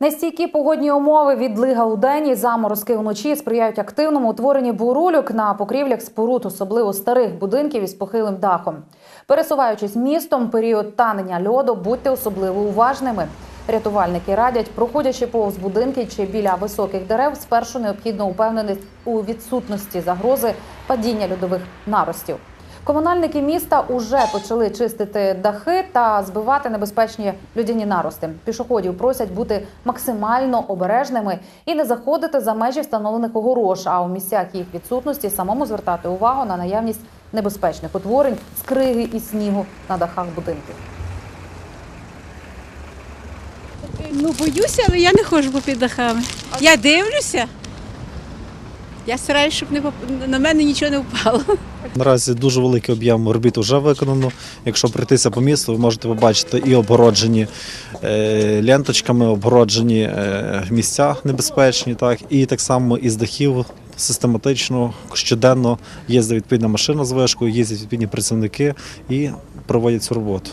Нестійкі погодні умови, відлига у день і заморозки вночі сприяють активному утворенні бурульок на покрівлях споруд, особливо старих будинків із похилим дахом. Пересуваючись містом, період танення льоду, будьте особливо уважними. Рятувальники радять, проходячи повз будинки чи біля високих дерев, спершу необхідно упевненість у відсутності загрози падіння льодових наростів. Комунальники міста уже почали чистити дахи та збивати небезпечні людяні нарости. Пішоходів просять бути максимально обережними і не заходити за межі встановлених огорож, а у місцях їх відсутності самому звертати увагу на наявність небезпечних утворень з криги і снігу на дахах будинків. Ну, боюся, але я не ходжу попід дахами. Я дивлюся. Я стараюся, щоб не поп- на мене нічого не впало. Наразі дуже великий об'єм робіт вже виконано. Якщо пройтися по місту, ви можете побачити і обгороджені е, ленточками, обгороджені е, місця небезпечні, так і так само із дахів систематично щоденно їздить відповідна машина з вишкою, їздять відповідні працівники і проводять цю роботу.